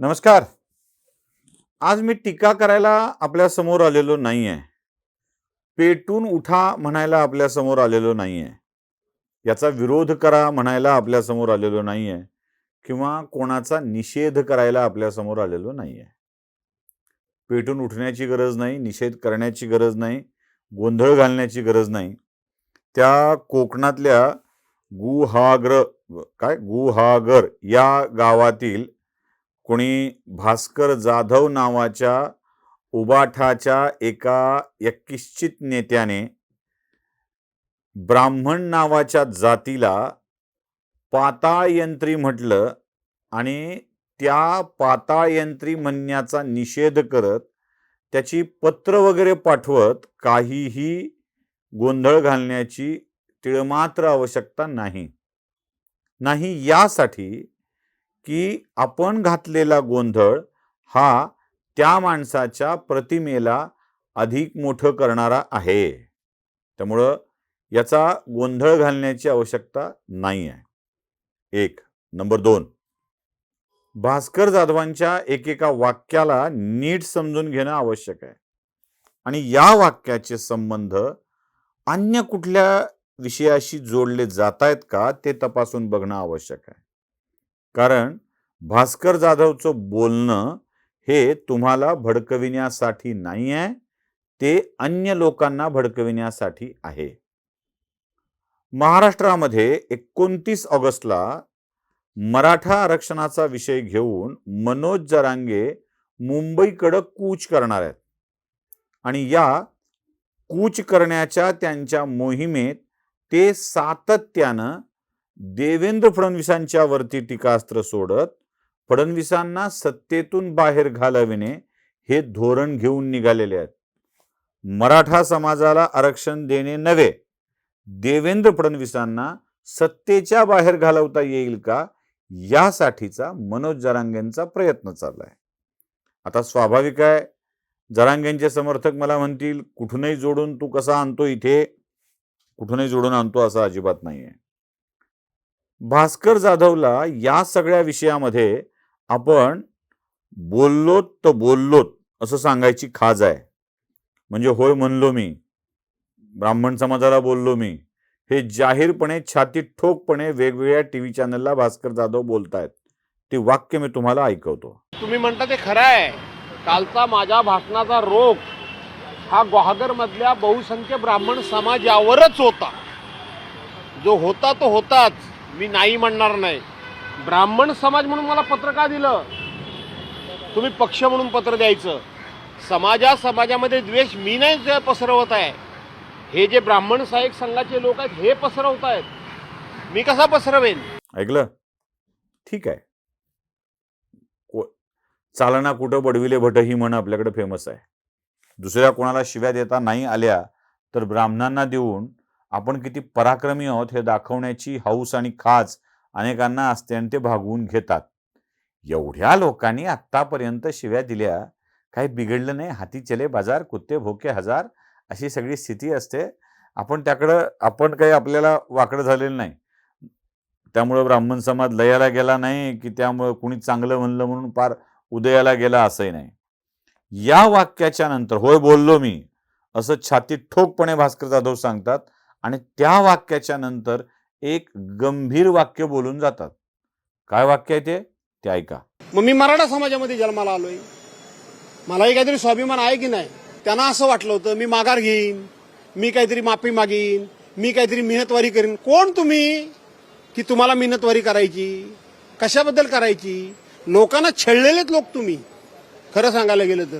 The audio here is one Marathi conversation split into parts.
नमस्कार. आज मी टीका करायला आपल्यासमोर आलेलो नाही आहे पेटून उठा म्हणायला आपल्यासमोर आलेलो नाही आहे याचा विरोध करा म्हणायला आपल्यासमोर आलेलो नाही आहे किंवा कोणाचा निषेध करायला आपल्यासमोर आलेलो नाही आहे पेटून उठण्याची गरज नाही निषेध करण्याची गरज नाही गोंधळ घालण्याची गरज नाही. त्या कोकणातल्या गुहाग्र काय? गुहागर या गावातील कोणी भास्कर जाधव नावाच्या उबाठाच्या एका यक्किश्चित नेत्याने ब्राह्मण नावाच्या जातीला पाताळयंत्री म्हटलं आणि त्या पाताळयंत्री म्हणण्याचा निषेध करत त्याची पत्र वगैरे पाठवत काहीही गोंधळ घालण्याची तिळमात्र आवश्यकता नाही. नाही यासाठी की आपण घातलेला गोंधळ हा त्या माणसाच्या प्रतिमेला अधिक मोठं करणारा आहे. त्यामुळं याचा गोंधळ घालण्याची आवश्यकता नाही आहे एक. नंबर दोन. भास्कर जाधवांच्या एकेका वाक्याला नीट समजून घेणं आवश्यक आहे. आणि या वाक्याचे संबंध अन्य कुठल्या विषयाशी जोडले जात आहेत का ते तपासून बघणं आवश्यक आहे. कारण भास्कर जाधवचं बोलणं हे तुम्हाला भडकविण्यासाठी नाही आहे ते अन्य लोकांना भडकविण्यासाठी आहे. महाराष्ट्रामध्ये एकोणतीस ऑगस्टला मराठा आरक्षणाचा विषय घेऊन मनोज जरांगे मुंबईकडं कूच करणार आहेत. आणि या कूच करण्याच्या त्यांच्या मोहिमेत ते सातत्यानं देवेंद्र फडणवीसांच्या वरती टीकास्त्र सोडत फडणवीसांना सत्तेतून बाहेर घालविणे हे धोरण घेऊन निघालेले आहेत. मराठा समाजाला आरक्षण देणे नव्हे. देवेंद्र फडणवीसांना सत्तेच्या बाहेर घालवता येईल का यासाठीचा मनोज जरांगेंचा प्रयत्न चाललाय आता स्वाभाविक आहे जरांगेंचे समर्थक मला म्हणतील कुठूनही जोडून तू कसा आणतो इथे? कुठूनही जोडून आणतो असं अजिबात नाहीये. भास्कर जाधवला या सगळ्या विषयामध्ये आपण बोललोत तर बोललोत असं सांगायची खाज आहे. म्हणजे होय म्हणलो मी ब्राह्मण समाजाला बोललो मी हे जाहीरपणे छाती ठोकपणे वेगवेगळ्या टीव्ही चॅनलला भास्कर जाधव बोलतायत. ते वाक्य मी तुम्हाला ऐकवतो. तुम्ही म्हणता ते खरं आहे. कालचा माझ्या भाषणाचा रोग हा ग्वाहागर मधल्या बहुसंख्य ब्राह्मण समाजावरच होता. जो होता तो होताच. मी नाही म्हणणार नाही. ब्राह्मण समाज म्हणून मला पत्र का दिलं? तुम्ही पक्ष म्हणून पत्र द्यायचं. समाजा समाजामध्ये द्वेष मी नाही जे पसरवत आहे. हे जे ब्राह्मण सहाय्यक संघाचे लोक आहेत हे पसरवत आहेत. मी कसा पसरवेन? ऐकलं? ठीक आहे. चालना कुठं? बडविले भट ही म्हण आपल्याकडे फेमस आहे. दुसऱ्या कोणाला शिव्या देता नाही आल्या तर ब्राह्मणांना देऊन आपण किती पराक्रमी आहोत हे दाखवण्याची हौस आणि खाज अनेकांना असते आणि ते भागवून घेतात. एवढ्या लोकांनी आत्तापर्यंत शिव्या दिल्या काही बिघडलं नाही. हाती चले बाजार कुत्ते भोके हजार अशी सगळी स्थिती असते. आपण त्याकडं आपण काही आपल्याला वाकडं झालेलं नाही. त्यामुळं ब्राह्मण समाज लयाला गेला नाही की त्यामुळं कुणी चांगलं म्हणलं म्हणून पार उदयाला गेला असंही नाही. या वाक्याच्या नंतर होय बोललो मी असं छातीत ठोकपणे भास्कर जाधव सांगतात आणि त्या वाक्याच्या नंतर एक गंभीर वाक्य बोलून जातात. काय वाक्य आहे ते? ते ऐका. मग मी मराठा समाजामध्ये जन्माला आलोय. मलाही काहीतरी स्वाभिमान आहे की नाही? त्यांना असं वाटलं होतं मी माघार घेईन मी काहीतरी माफी मागीन मी काहीतरी मेहनतवारी करीन. कोण तुम्ही? की तुम्हाला मेहनतवारी करायची? कशाबद्दल करायची? लोकांना छळलेलेच लोक तुम्ही. खरं सांगायला गेलं तर.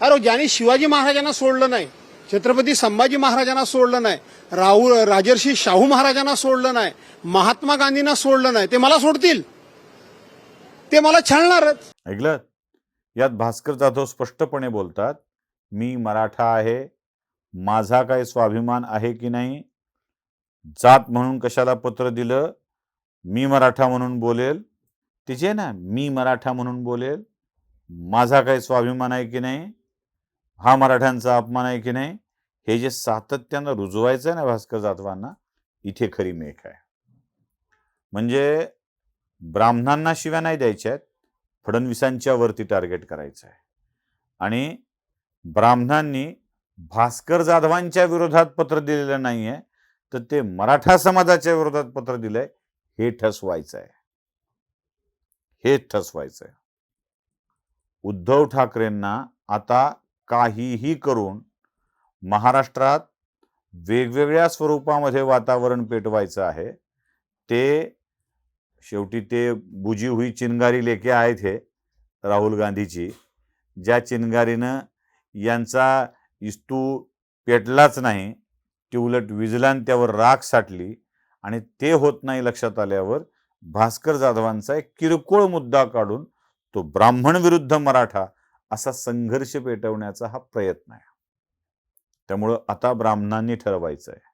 अरे ज्यांनी शिवाजी महाराजांना सोडलं नाही छत्रपती संभाजी महाराजांना सोडलं नाही. राहुल राजर्षी शाहू महाराजांना सोडलं नाही. महात्मा गांधींना सोडलं नाही. ते मला सोडतील. ते मला छळणारच ऐकलं? यात भास्कर जाधव स्पष्टपणे बोलतात मी मराठा आहे. माझा काय स्वाभिमान आहे की नाही? जात म्हणून कशाला पत्र दिलं? मी मराठा म्हणून बोलेल? तिचे ना मी मराठा म्हणून बोलेल? माझा काही स्वाभिमान आहे की नाही? हा मराठ्यांचा अपमान आहे की नाही? हे जे सातत्यानं रुजवायचं आहे ना भास्कर जाधवांना इथे खरी मेख आहे. म्हणजे ब्राह्मणांना शिव्या नाही द्यायच्या आहेत फडणवीसांच्या वरती टार्गेट करायचं आहे. आणि ब्राह्मणांनी भास्कर जाधवांच्या विरोधात पत्र दिलेलं नाहीये तर ते मराठा समाजाच्या विरोधात पत्र दिलंय हे ठसवायचं आहे हे ठसवायचं आहे उद्धव ठाकरेंना आता काहीही करून महाराष्ट्रात वेगवेगळ्या स्वरूपामध्ये वातावरण पेटवायचं आहे. ते शेवटी ते बुजी हुई चिनगारी लेखे आहेत हे राहुल गांधीची ज्या चिनगारीनं यांचा इस्तू पेटलाच नाही ती उलट विजलान त्यावर राख साठली आणि ते होत नाही लक्षात आल्यावर भास्कर जाधवांचा एक किरकोळ मुद्दा काढून तो ब्राह्मण विरुद्ध मराठा असा संघर्ष पेटवण्याचा हा प्रयत्न आहे. त्यामुळं आता ब्राह्मणांनी ठरवायचं आहे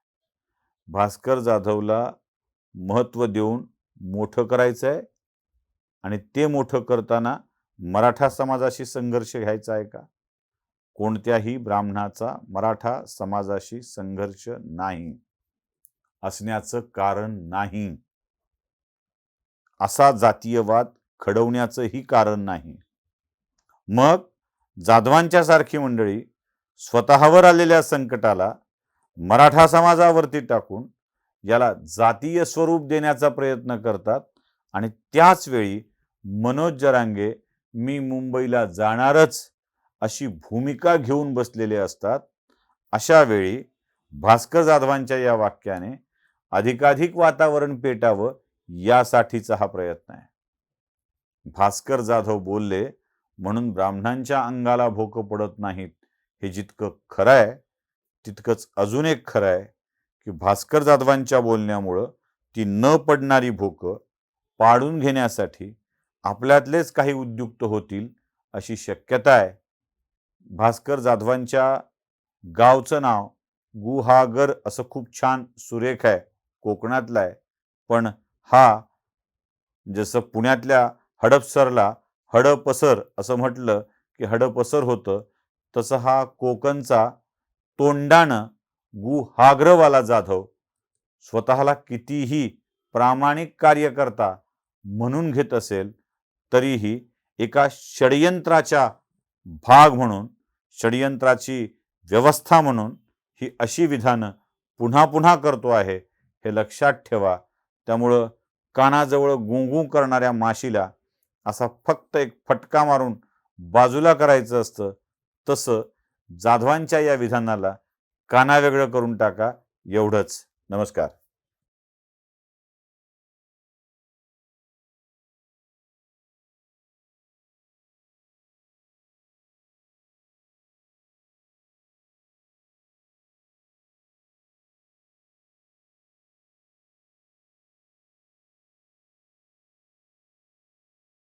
भास्कर जाधवला महत्त्व देऊन मोठं करायचं आहे आणि ते मोठं करताना मराठा समाजाशी संघर्ष घ्यायचा आहे का? कोणत्याही ब्राह्मणाचा मराठा समाजाशी संघर्ष नाही. असण्याचं कारण नाही. असा जातीयवाद खडवण्याचंही कारण नाही. मग जाधवांच्या सारखी मंडळी स्वतःवर आलेल्या संकटाला मराठा समाजावरती टाकून याला जातीय स्वरूप देण्याचा प्रयत्न करतात आणि त्याच वेळी मनोज जरांगे मी मुंबईला जाणारच अशी भूमिका घेऊन बसलेले असतात. अशा वेळी भास्कर जाधवांच्या या वाक्याने अधिकाधिक वातावरण पेटावं यासाठीचा हा प्रयत्न आहे. भास्कर जाधव बोलले म्हणून ब्राह्मणांच्या अंगाला भोकं पडत नाहीत. हे जितकं खरं आहे तितकंच अजून एक खरं आहे की भास्कर जाधवांच्या बोलण्यामुळं ती न पडणारी भोकं पाडून घेण्यासाठी आपल्यातलेच काही उद्युक्त होतील अशी शक्यता आहे. भास्कर जाधवांच्या गावचं नाव गुहागर असं खूप छान सुरेख आहे कोकणातला आहे. पण हा जसं पुण्यातल्या हडपसरला हडपसर असं म्हटलं की हडपसर होतं. तसं हा कोकणचा तोंडानं गुहाग्रवाला जाधव. स्वतःला कितीही प्रामाणिक कार्यकर्ता म्हणून घेत असेल तरीही एका षडयंत्राच्या भाग म्हणून षडयंत्राची व्यवस्था म्हणून ही अशी विधानं पुन्हा पुन्हा करतो आहे हे लक्षात ठेवा. त्यामुळं कानाजवळ गुंगू करणाऱ्या माशीला असा फक्त एक फटका मारून बाजूला करायचं असतं तसं जाधवांच्या या विधानाला कानावेगळं करून टाका. एवढंच. नमस्कार.